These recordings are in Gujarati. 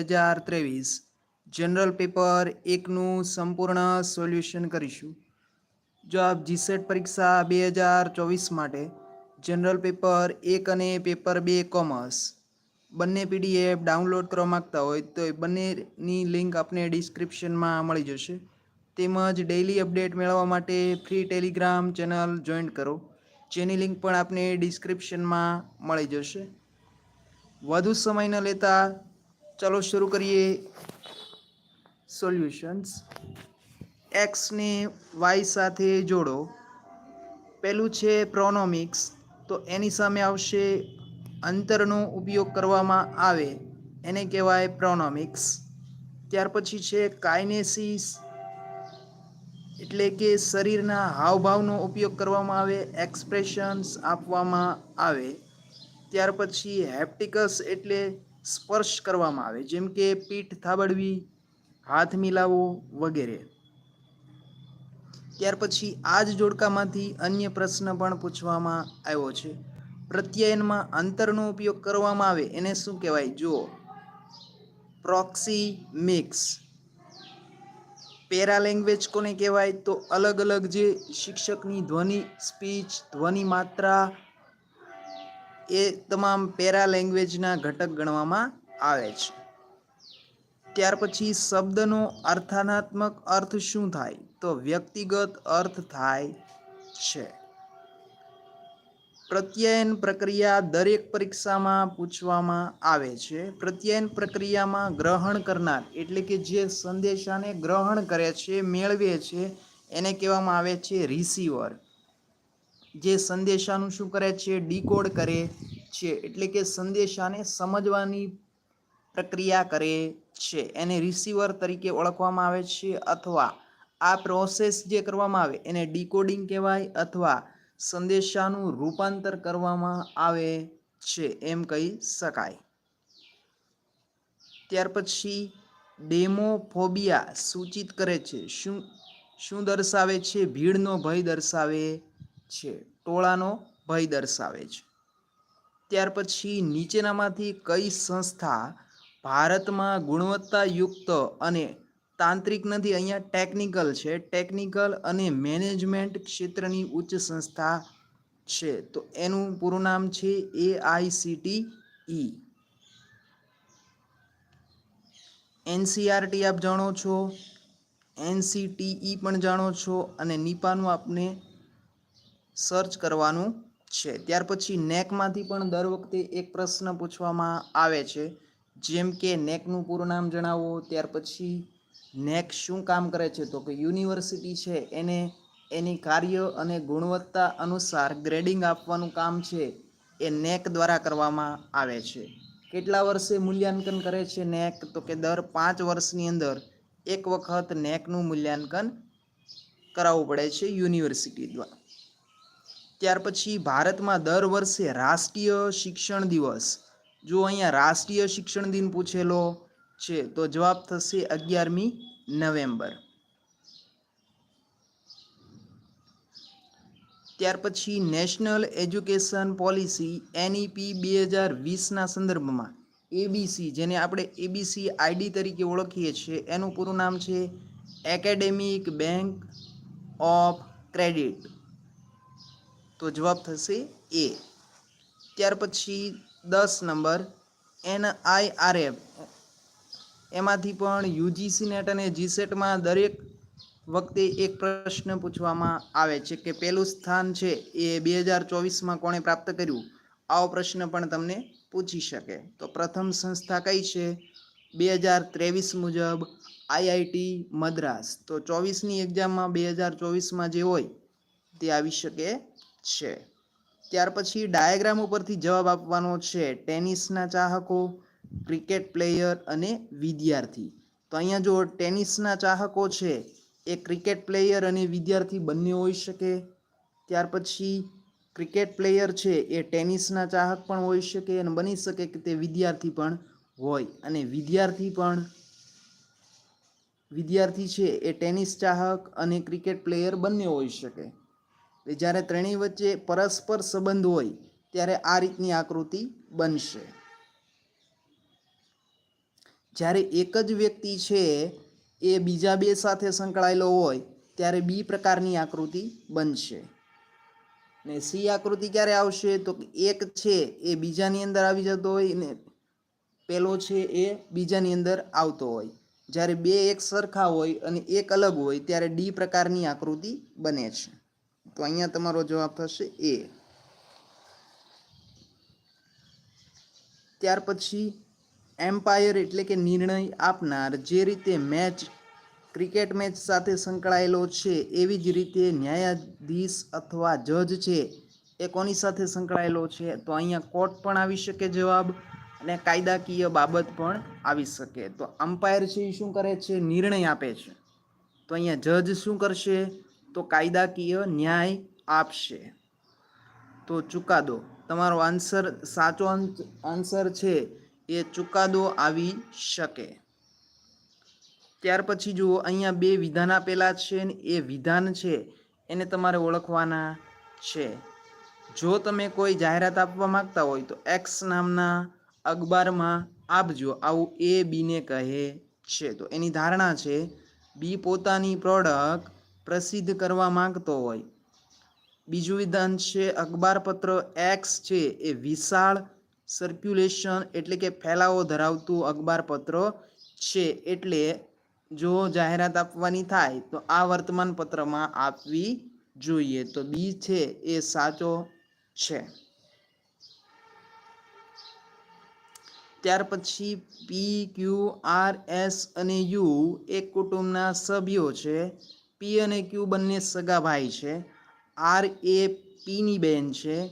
હજાર ત્રેવીસ. જનરલ પેપર એકનું સંપૂર્ણ સોલ્યુશન કરીશું. જો આપ જીસેટ પરીક્ષા બે હજાર ચોવીસ માટે જનરલ પેપર એક અને પેપર બે કોમર્સ બંને પીડીએફ ડાઉનલોડ કરવા માગતા હોય તો એ બંનેની લિંક આપને ડિસ્ક્રિપ્શનમાં મળી જશે. તેમજ ડેઇલી અપડેટ મેળવવા માટે ફ્રી ટેલિગ્રામ ચેનલ જોઈન કરો. જેની લિંક પણ આપને ડિસ્ક્રિપ્શનમાં મળી જશે. વધુ સમય ન લેતા ચલો શરૂ કરીએ સોલ્યુશન્સ. એક્સને વાય સાથે જોડો. પહેલું છે પ્રોનોમિક્સ તો એની સામે આવશે અંતરનો ઉપયોગ કરવામાં આવે, એને કહેવાય પ્રોનોમિક્સ ત્યાર પછી છે કાઇનેસિસ એટલે કે શરીરના હાવભાવનો ઉપયોગ કરવામાં આવે એક્સપ્રેશન્સ આપવામાં આવે. ત્યાર પછી હેપ્ટિકસ એટલે સ્પર્શ કરવામાં આવે, જેમ કે પીઠ થાબડવી, હાથ મિલાવવો વગેરે. ત્યાર પછી આ જ જોડકામાંથી અન્ય પ્રશ્ન પણ પૂછવામાં આવ્યો છે. પ્રત્યયનમાં અંતરનો ઉપયોગ કરવામાં આવે, એને શું કહેવાય? જુઓ. Proxy mix. પેરા લેંગ્વેજ કોને કહેવાય? તો અલગ અલગ જે શિક્ષકની ધ્વનિ, સ્પીચ, ધ્વનિ માત્રા એ તમામ પેરા લેંગ્વેજના ઘટક ગણવામાં આવે છે. ત્યાર પછી શબ્દનો અર્થાનાત્મક અર્થ શું થાય? તો વ્યક્તિગત અર્થ થાય છે. પ્રત્યયન પ્રક્રિયા દરેક પરીક્ષામાં પૂછવામાં આવે છે. પ્રત્યયન પ્રક્રિયામાં ગ્રહણ કરનાર, એટલે કે જે સંદેશાને ગ્રહણ કરે છે, મેળવે છે, એને કહેવામાં આવે છે રિસીવર જે સંદેશાનું શું કરે છે? ડીકોડ કરે છે. એટલે કે સંદેશાને સમજવાની પ્રક્રિયા કરે છે. એને રિસીવર તરીકે ઓળખવામાં આવે છે અથવા આ પ્રોસેસ જે કરવામાં આવે એને ડીકોડિંગ કહેવાય અથવા સંદેશાનું રૂપાંતર કરવામાં આવે છે એમ કહી શકાય. ત્યાર પછી ડેમોફોબિયા સૂચિત કરે છે. શું શું દર્શાવે છે? ભીડનો ભય દર્શાવે છે. ટોળાનો ભય દર્શાવે છે. ત્યાર પછી નીચેનામાંથી કઈ સંસ્થા ભારતમાં ગુણવત્તાયુક્ત અને તાંત્રિક નથી, અહીંયા ટેકનિકલ છે. ટેકનિકલ અને મેનેજમેન્ટ ક્ષેત્રની ઉચ્ચ સંસ્થા છે. તો એનું પૂરું નામ છે એ આઈ ઈ. એનસીઆરટી આપ જાણો છો એનસીટીઈ પણ જાણો છો અને નિપાનું આપને સર્ચ કરવાનું છે. ત્યાર પછી નેકમાંથી પણ દર વખતે એક પ્રશ્ન પૂછવામાં આવે છે. જેમ કે નેકનું પૂરું નામ જણાવો, ત્યાર પછી નેક શું કામ કરે છે? તો કે યુનિવર્સિટી છે. એને એની કાર્ય અને ગુણવત્તા અનુસાર ગ્રેડિંગ આપવાનું કામ છે. એ નેક દ્વારા કરવામાં આવે છે. કેટલા વર્ષે મૂલ્યાંકન કરે છે નેક તો કે દર પાંચ વર્ષની અંદર એક વખત નેકનું મૂલ્યાંકન કરાવવું પડે છે યુનિવર્સિટી દ્વારા. ત્યાર પછી ભારતમાં દર વર્ષે રાષ્ટ્રીય શિક્ષણ દિવસ. જો અહીંયા રાષ્ટ્રીય શિક્ષણ દિન પૂછેલો છે, તો જવાબ થશે અગિયારમી નવેમ્બર. ત્યાર પછી નેશનલ એજ્યુકેશન પોલિસી, એનઈપી બે હજાર વીસના સંદર્ભમાં એબીસી, જેને આપણે એબીસી આઈડી તરીકે ઓળખીએ છીએ, એનું પૂરું નામ છે એકેડેમિક બેંક ઓફ ક્રેડિટ. તો જવાબ થશે એ. ત્યાર પછી દસ નંબર, એન આઈ આર એફ. એમાંથી પણ યુજીસી નેટ અને જીસેટમાં દરેક વખતે એક પ્રશ્ન પૂછવામાં આવે છે કે પહેલું સ્થાન છે એ બે હજાર ચોવીસમાં કોણે પ્રાપ્ત કર્યું? આવો પ્રશ્ન પણ તમને પૂછી શકે. તો પ્રથમ સંસ્થા કઈ છે? બે હજાર ત્રેવીસ મુજબ આઈઆઈટી મદ્રાસ. તો ચોવીસની એક્ઝામમાં બે હજાર ચોવીસમાં જે હોય તે આવી શકે છે. ત્યાર પછી ડાયાગ્રામ ઉપરથી જવાબ આપવાનો છે ટેનિસના ચાહકો, ક્રિકેટ પ્લેયર અને વિદ્યાર્થી. તો અહીંયા જો ટેનિસના ચાહકો છે, એ ક્રિકેટ પ્લેયર અને વિદ્યાર્થી બંને હોઈ શકે. ત્યાર પછી ક્રિકેટ પ્લેયર છે, એ ટેનિસના ચાહક પણ હોઈ શકે અને બની શકે કે તે વિદ્યાર્થી પણ હોય. અને વિદ્યાર્થી પણ, વિદ્યાર્થી છે, એ ટેનિસ ચાહક અને ક્રિકેટ પ્લેયર બંને હોઈ શકે. જ્યારે ત્રણેય વચ્ચે પરસ્પર સંબંધ હોય, ત્યારે આ રીતની આકૃતિ બનશે. જ્યારે એક જ વ્યક્તિ છે, એ બીજા બે સાથે સંકળાયેલો હોય, ત્યારે બી પ્રકારની આકૃતિ બનશે. ને સી આકૃતિ ક્યારે આવશે? તો એક છે, એ બીજાની અંદર આવી જતો હોય, ને પેલો છે, એ બીજાની અંદર આવતો હોય. જ્યારે બે એક સરખા હોય અને એક અલગ હોય, ત્યારે ડી પ્રકારની આકૃતિ બને છે. તો અહીંયા તમારો જવાબ થશે એ. ત્યાર પછી એમ્પાયર એટલે કે નિર્ણય આપનાર જે રીતે મેચ, ક્રિકેટ મેચ સાથે સંકળાયેલો છે એવી જ રીતે ન્યાયાધીશ અથવા જજ છે એ કોની સાથે સંકળાયેલો છે? તો અહીંયા કોર્ટ પણ આવી શકે જવાબ અને કાયદાકીય બાબત પણ આવી શકે. તો અમ્પાયર છે એ શું કરે છે? નિર્ણય આપે છે. તો અહીંયા જજ શું કરશે? તો કાયદાકીય ન્યાય આપશે. તો ચુકાદો તમારો આન્સર સાચો આન્સર છે એ ચુકાદો આવી શકે. ત્યાર પછી જુઓ, અહીંયા બે વિધાન આપેલા છે ને એ વિધાન છે એને તમારે ઓળખવાના છે. જો તમે કોઈ જાહેરાત આપવા માંગતા હોય તો એક્સ નામના અખબારમાં આપજો. આવું એ બીને કહે છે. તો એની ધારણા છે બી પોતાની પ્રોડક્ટ પ્રસિદ્ધ કરવા માંગતો હોય. બીજું વિધાન છે, અખબારપત્ર એક્સ છે, એ વિશાળ સર્ક્યુલેશન એટલે કે ફેલાવો ધરાવતું અખબારપત્ર છે. એટલે જો જાહેરાત આપવાની થાય, તો આ વર્તમાન પત્રમાં આપવી જોઈએ. તો બી છે, એ સાચો છે. ત્યાર પછી પી ક્યુ આર એસ અને યુ એક કુટુંબના સભ્યો છે. પી અને ક્યુ બંને સગા ભાઈ છે. આર એ પીની બેન છે.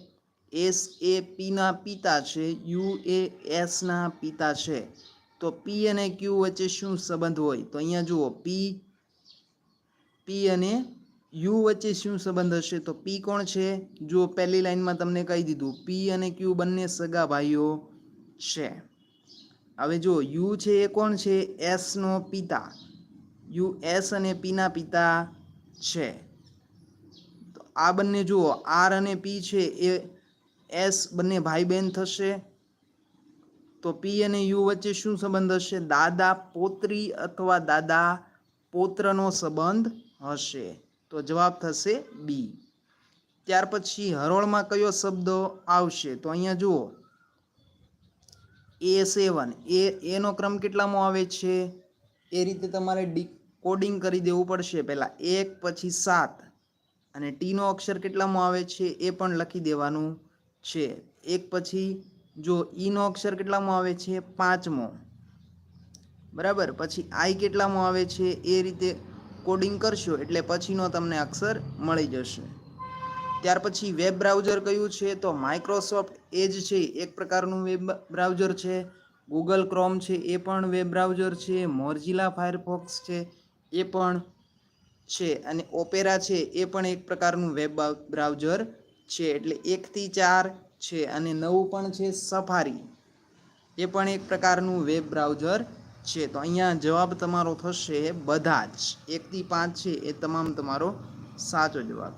એસ એ પીના પિતા છે. યુ એ એસના પિતા છે. તો પી અને ક્યુ વચ્ચે શું સંબંધ હોય? તો અહીંયા જુઓ પી પી અને યુ વચ્ચે શું સંબંધ હશે? તો પી કોણ છે? જુઓ, પહેલી લાઈનમાં તમને કહી દીધું પી અને ક્યુ બંને સગા ભાઈઓ છે. હવે જુઓ યુ છે એ કોણ છે? એસનો પિતા. યુ એસ અને પીના પિતા છે. તો આ બંને જુઓ, આર અને પી છે, એ એસ બંને ભાઈ બહેન થશે. તો પી અને યુ વચ્ચે શું સંબંધ હશે? દાદા, પોત્રી અથવા દાદા, પોત્રનો સંબંધ હશે. તો જવાબ થશે બી. ત્યાર પછી હરોળમાં કયો શબ્દ આવશે? તો અહીંયા જુઓ. એ સેવન. એ, એનો ક્રમ કેટલામાં આવે છે? એ રીતે તમારે ડી કોડિંગ કરી દેવું પડશે પહેલાં એક પછી સાત. અને ટીનો અક્ષર કેટલામાં આવે છે એ પણ લખી દેવાનું છે. એક પછી જો ઈનો અક્ષર કેટલામાં આવે છે? પાંચમો. બરાબર? પછી આઈ કેટલામાં આવે છે? એ રીતે કોડિંગ કરશો એટલે પછીનો તમને અક્ષર મળી જશે. ત્યાર પછી વેબ બ્રાઉઝર કયું છે? તો માઇક્રોસોફ્ટ એજ છે. એક પ્રકારનું વેબ બ્રાઉઝર છે. ગૂગલ ક્રોમ છે. એ પણ વેબ બ્રાઉઝર છે. મોરજીલા ફાયરફોક્સ છે. એ પણ છે અને ઓપેરા છે એ પણ એક પ્રકારનું વેબ બ્રાઉઝર છે. એટલે એકથી ચાર છે અને નવું પણ છે સફારી. એ પણ એક પ્રકારનું વેબ બ્રાઉઝર છે. તો અહીંયા જવાબ તમારો થશે બધા જ. એકથી પાંચ છે એ તમામ તમારો સાચો જવાબ.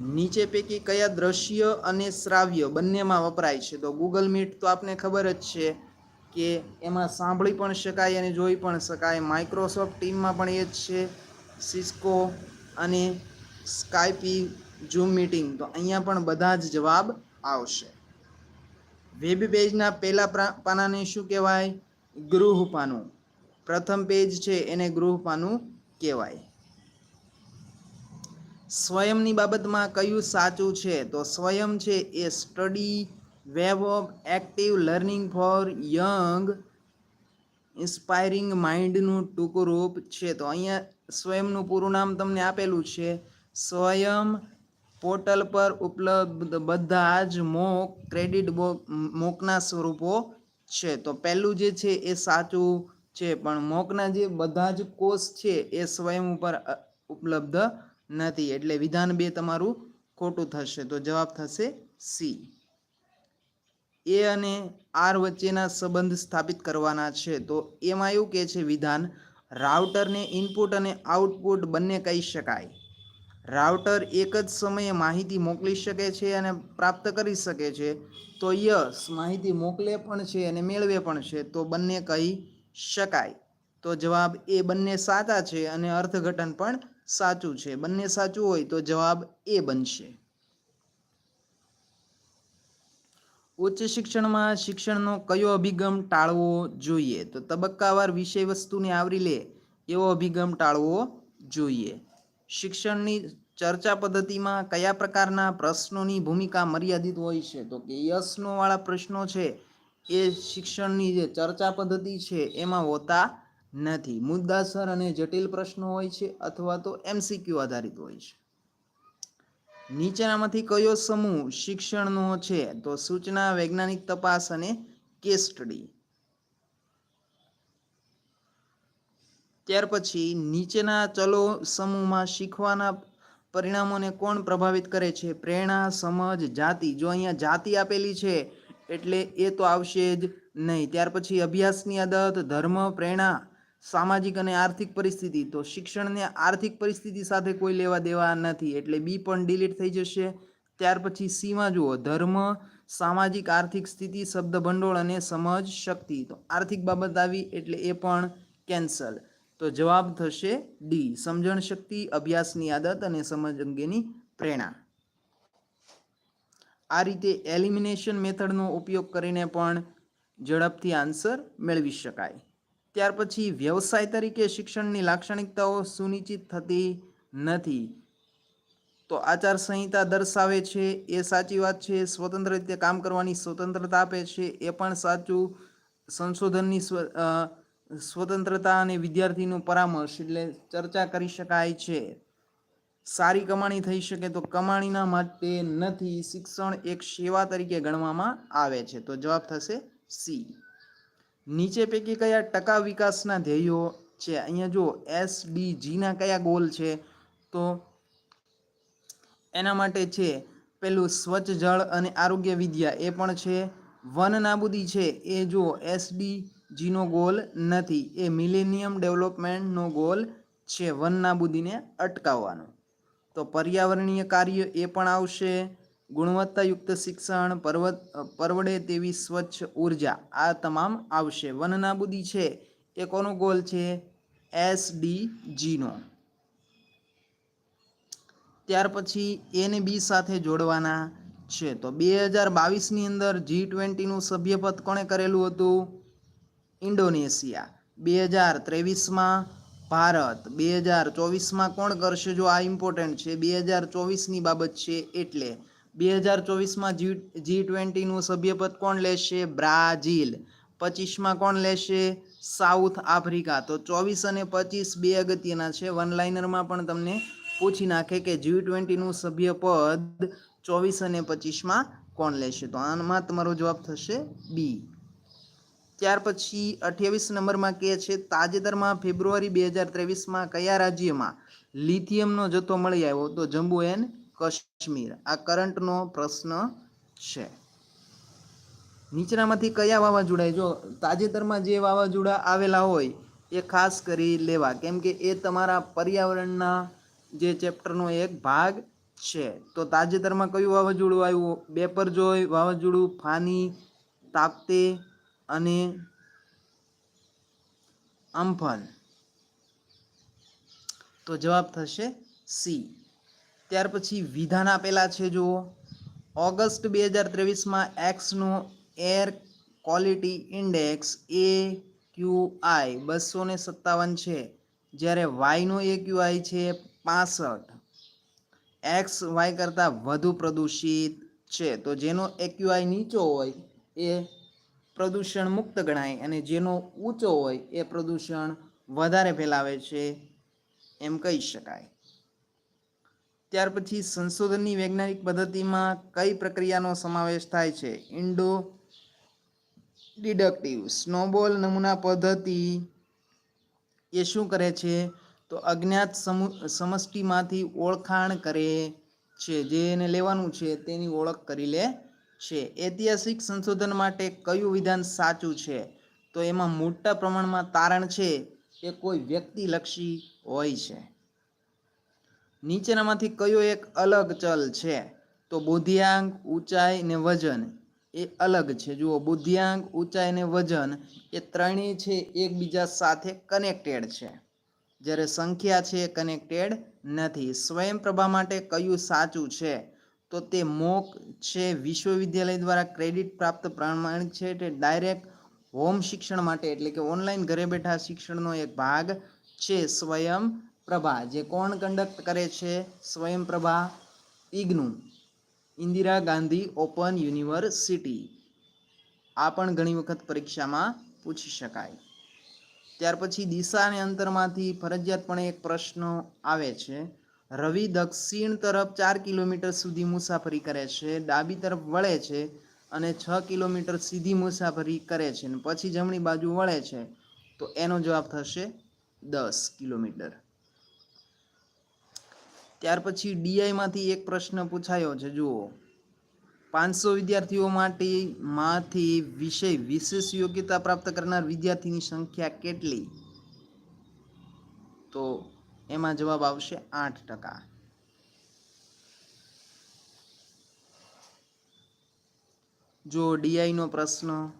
નીચે પૈકી કયા દ્રશ્ય અને શ્રાવ્ય બંનેમાં વપરાય છે? તો ગૂગલ મીટ તો આપને ખબર જ છે. કે એમાં સાંભળી પણ શકાય અને જોઈ પણ શકાય. માઇક્રોસોફ્ટ ટીમમાં પણ એ જ છે સિસ્કો અને સ્કાયપી ઝૂમ મીટિંગ તો અહીંયા પણ બધા જ જવાબ આવશે. વેબ પેજના પહેલા પાનાને શું કહેવાય? ગૃહ પાનું પ્રથમ પેજ છે એને ગૃહ પાનું કહેવાય. સ્વયંની બાબતમાં કયું સાચું છે? તો સ્વયં છે એ study web of active learning for young inspiring માઇન્ડનું ટૂંકું રૂપ છે. તો અહીંયા સ્વયંનું પૂરું નામ તમને આપેલું છે. સ્વયં પોર્ટલ પર ઉપલબ્ધ બધા જ મોક, ક્રેડિટ મોકના સ્વરૂપો છે. તો પહેલું જે છે એ સાચું છે, પણ મોકના જે બધા જ કોર્સ છે એ સ્વયં ઉપર ઉપલબ્ધ નથી. એટલે વિધાન બે તમારું ખોટું થશે. તો જવાબ થશે સી. એ અને આર વચ્ચેના સંબંધ સ્થાપિત કરવાના છે. તો એમાં એવું કહે છે, વિધાન રાઉટરને ઇનપુટ અને આઉટપુટ બંને કહી શકાય. રાઉટર એક જ સમયે માહિતી મોકલી શકે છે અને પ્રાપ્ત કરી શકે છે. તો યસ, માહિતી મોકલે પણ છે અને મેળવે પણ છે. તો બંને કહી શકાય. તો જવાબ એ બંને સાચા છે અને અર્થઘટન પણ સાચું છે. બંને સાચું હોય તો જવાબ એ બનશે. ઉચ્ચ શિક્ષણમાં શિક્ષણનો કયો અભિગમ ટાળવો જોઈએ? તો તબક્કાવાર વિષય વસ્તુને આવરી લે એવો અભિગમ ટાળવો જોઈએ. શિક્ષણની ચર્ચા પદ્ધતિમાં કયા પ્રકારના પ્રશ્નોની ભૂમિકા મર્યાદિત હોય છે? તો કે યશનોવાળા પ્રશ્નો છે એ શિક્ષણની જે ચર્ચા પદ્ધતિ છે એમાં હોતા નથી. મુદ્દાસર અને જટિલ પ્રશ્નો હોય છે અથવા તો એમસીક્યુ આધારિત હોય છે. નીચેનામાંથી કયો સમૂહ શિક્ષણનો છે? તો સૂચના, વૈજ્ઞાનિક તપાસ અને કેસ સ્ટડી. ત્યાર પછી નીચેના ચલો સમૂહમાં શીખવાના પરિણામોને કોણ પ્રભાવિત કરે છે? પ્રેરણા, સમજ, જાતિ. જો અહીંયા જાતિ આપેલી છે, એટલે એ તો આવશે જ નહીં. ત્યાર પછી અભ્યાસની આદત, ધર્મ, પ્રેરણા. સામાજિક અને આર્થિક પરિસ્થિતિ, તો શિક્ષણને આર્થિક પરિસ્થિતિ સાથે કોઈ લેવા દેવા નથી. એટલે બી પણ ડિલીટ થઈ જશે. ત્યાર પછી સીમાં જુઓ, ધર્મ, સામાજિક, આર્થિક સ્થિતિ શબ્દ ભંડોળ અને સમજ શક્તિ. તો આર્થિક બાબત આવી, એટલે એ પણ કેન્સલ તો જવાબ થશે ડી સમજણ શક્તિ, અભ્યાસની આદત અને સમજ અંગેની પ્રેરણા. આ રીતે એલિમિનેશન મેથડનો ઉપયોગ કરીને પણ ઝડપથી આન્સર મેળવી શકાય. ત્યાર પછી વ્યવસાય તરીકે શિક્ષણની લાક્ષણિકતાઓ સુનિશ્ચિત થતી નથી. તો આચાર સંહિતા દર્શાવે છે, એ સાચી વાત છે, સ્વતંત્ર રીતે કામ કરવાની સ્વતંત્રતા આપે છે, એ પણ સાચું સંશોધનની સ્વ સ્વતંત્રતા અને વિદ્યાર્થીનું પરામર્શ એટલે ચર્ચા કરી શકાય છે. સારી કમાણી થઈ શકે તો કમાણીના માટે નથી, શિક્ષણ એક સેવા તરીકે ગણવામાં આવે છે. તો જવાબ થશે સી. નીચે પૈકી કયા ટકા વિકાસના ધ્યેયો છે? અહીંયા જો એસડીજીના કયા ગોલ છે? તો એના માટે છે, પેલું સ્વચ્છ જળ અને આરોગ્ય વિદ્યા એ પણ છે. વન નાબૂદી છે, એ જો એસડીજીનો ગોલ નથી, એ મિલેનિયમ ડેવલપમેન્ટનો ગોલ છે, વન નાબૂદીને અટકાવવાનો. તો પર્યાવરણીય કાર્ય એ પણ આવશે. ગુણવત્તાયુક્ત શિક્ષણ, પર્વત પરવડે તેવી સ્વચ્છ ઊર્જા, આ તમામ આવશે. વન નાબૂદી છે, એ કોનો ગોલ છે? એસડીજીનો ત્યાર પછી એને બી સાથે જોડવાના છે. તો બે હજાર બાવીસની અંદર જી ટ્વેન્ટીનું સભ્યપદ કોણે કરેલું હતું? ઇન્ડોનેશિયા. બે હજાર ત્રેવીસમાં ભારત. બે હજાર ચોવીસમાં કોણ કરશે? જો આ ઇમ્પોર્ટન્ટ છે. બે હજાર ચોવીસની બાબત છે એટલે બે હજાર ચોવીસમાં જી જી ટ્વેન્ટીનું સભ્યપદ કોણ લેશે? બ્રાઝિલ. પચીસમાં કોણ લેશે? South Africa. તો ચોવીસ અને પચીસ બે અગત્યના છે. વન લાઇનરમાં પણ તમને પૂછી નાખે કે જી ટ્વેન્ટીનું સભ્યપદ ચોવીસ અને પચીસમાં કોણ લેશે? તો આમાં તમારો જવાબ થશે બી. ત્યાર પછી અઠ્યાવીસ નંબરમાં કે છે, તાજેતરમાં ફેબ્રુઆરી બે હજાર ત્રેવીસમાં કયા રાજ્યમાં લિથિયમનો જથ્થો મળી આવ્યો? તો જમ્મુ એન્ડ કાશ્મીર. આ કરંટનો પ્રશ્ન છે. નીચેનામાંથી કયા વાવાઝોડા જો તાજેતરમાં જે વાવાઝોડા આવેલા હોય, એ ખાસ કરી લેવા. કેમ કે એ તમારા પર્યાવરણના જે ચેપ્ટરનો એક ભાગ છે. તો તાજેતરમાં કયું વાવાઝોડું આવ્યું? બેપરજોય વાવાઝોડું ફાની, તાપતે અને અમ્ફન. તો જવાબ થશે સી. ત્યાર પછી વિધાન આપેલા છે, જુઓ. ઓગસ્ટ બે હજાર ત્રેવીસમાં એક્સનો air quality index A Q I બસો ને સત્તાવન છે, જ્યારે વાયનો એ ક્યુ આઈ છે, પાસઠ. એક્સ વાય કરતાં વધુ પ્રદૂષિત છે. તો જેનો એક્યુઆઈ નીચો હોય, એ પ્રદૂષણ મુક્ત ગણાય અને જેનો ઊંચો હોય, એ પ્રદૂષણ વધારે ફેલાવે છે, એમ કહી શકાય. ત્યાર પછી સંશોધનની વૈજ્ઞાનિક પદ્ધતિમાં કઈ પ્રક્રિયાનો સમાવેશ થાય છે? ઇન્ડો ડિડક્ટિવ સ્નોબોલ નમૂના પદ્ધતિ એ શું કરે છે? તો અજ્ઞાત સમુ, સમષ્ટિમાંથી ઓળખાણ કરે છે. જે એને લેવાનું છે તેની ઓળખ કરી લે છે. ઐતિહાસિક સંશોધન માટે કયું વિધાન સાચું છે? તો એમાં મોટા પ્રમાણમાં તારણ છે એ કોઈ વ્યક્તિલક્ષી હોય છે. નીચેનામાંથી કયો એક અલગ ચલ છે? તો બુદ્ધિઆંક, ઊંચાઈ ને વજન એ અલગ છે. જુઓ, બુદ્ધિઆંક, ઊંચાઈ ને વજન એ ત્રણેય છે, એકબીજા સાથે કનેક્ટેડ છે. જ્યારે સંખ્યા છે એ કનેક્ટેડ નથી. સ્વયંપ્રભા માટે કયું સાચું છે? તો તે મોક છે, વિશ્વવિદ્યાલય દ્વારા ક્રેડિટ પ્રાપ્ત પ્રમાણિક છે તે ડાયરેક્ટ હોમ શિક્ષણ માટે, એટલે કે ઓનલાઈન ઘરે બેઠા શિક્ષણનો એક ભાગ છે, સ્વયં પ્રભા, જે કોણ કંડક્ટ કરે છે? Swayamprabha IGNOU Indira Gandhi Open University. આ પણ ઘણી વખત પરીક્ષામાં પૂછી શકાય. ત્યાર પછી દિશા અને અંતરમાંથી ફરજિયાતપણે એક પ્રશ્ન આવે છે. રવિ દક્ષિણ તરફ ચાર કિલોમીટર સુધી મુસાફરી કરે છે, ડાબી તરફ વળે છે અને છ કિલોમીટર સીધી મુસાફરી કરે છે અને પછી જમણી બાજુ વળે છે. તો એનો જવાબ થશે દસ કિલોમીટર. ત્યાર પછી ડીઆઈમાંથી એક પ્રશ્ન પૂછાયો છે, જુઓ. પાંચસો વિદ્યાર્થીઓ માટે માંથી વિષય વિશેષ યોગ્યતા પ્રાપ્ત કરનાર વિદ્યાર્થીની સંખ્યા કેટલી? તો એમાં જવાબ આવશે આઠ ટકા. જો ડીઆઈનો પ્રશ્ન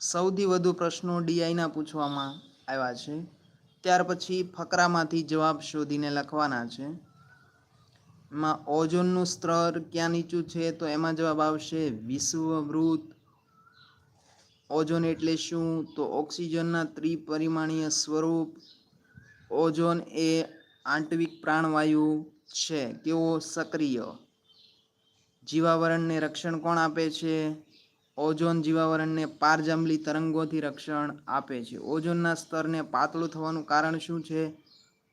સૌથી વધુ પ્રશ્નો ડીઆઈના પૂછવામાં આવ્યા છે ત્યાર પછી ફકરામાંથી જવાબ શોધીને લખવાના છે. એમાં ઓઝોનનું સ્તર ક્યાં નીચું છે તો એમાં જવાબ આવશે વિશ્વવૃત ઓઝોન એટલે શું? તો ઓક્સિજનના ત્રિપરિમાણીય સ્વરૂપ. ઓઝોન એ આંતરિક પ્રાણવાયુ છે. કેવો સક્રિય? જીવાવરણને રક્ષણ કોણ આપે છે? ઓઝોન જીવાવરણને પારજાંબલી તરંગોથી રક્ષણ આપે છે. ઓઝોનના સ્તરને પાતળું થવાનું કારણ શું છે?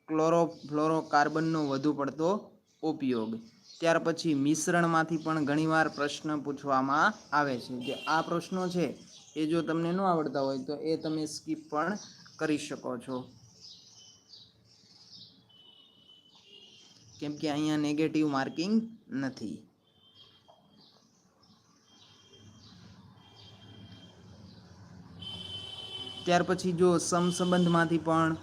ક્લોરોફ્લોરોકાર્બનનો વધુ પડતો ઉપયોગ. ત્યાર પછી મિશ્રણમાંથી પણ ઘણીવાર પ્રશ્ન પૂછવામાં આવે છે જે આ પ્રશ્નો છે એ જો તમને ન આવડતા હોય તો એ તમે સ્કીપ પણ કરી શકો છો. કેમ કે અહીંયા નેગેટિવ માર્કિંગ નથી. ત્યાર પછી જો સમસંબંધમાંથી પણ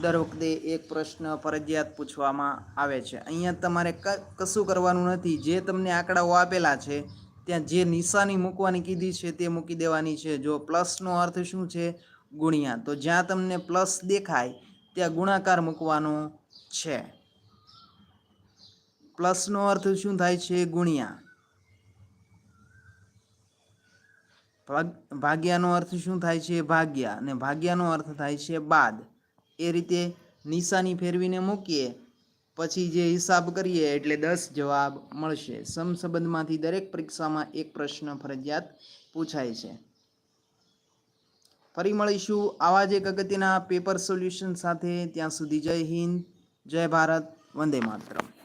દર વખતે એક પ્રશ્ન ફરજિયાત પૂછવામાં આવે છે. અહીંયા તમારે કશું કરવાનું નથી. જે તમને આંકડાઓ આપેલા છે, ત્યાં જે નિશાની મૂકવાની કીધી છે તે મૂકી દેવાની છે. જો પ્લસનો અર્થ શું છે? ગુણ્યા. તો જ્યાં તમને પ્લસ દેખાય, ત્યાં ગુણાકાર મૂકવાનો છે. પ્લસનો અર્થ શું થાય છે? ગુણ્યા ભાગ- ભાગ્યાનો અર્થ શું થાય છે? ભાગ્યા. અને ભાગ્યાનો અર્થ થાય છે બાદ. એ રીતે નિશાની ફેરવીને મૂકીએ, પછી જે હિસાબ કરીએ એટલે દસ જવાબ મળશે. સમસંબંધમાંથી દરેક પરીક્ષામાં એક પ્રશ્ન ફરજિયાત પૂછાય છે. ફરી મળીશું આવા જ એક અગત્યના પેપર સોલ્યુશન સાથે. ત્યાં સુધી જય હિન્દ, જય ભારત, વંદે માતરમ.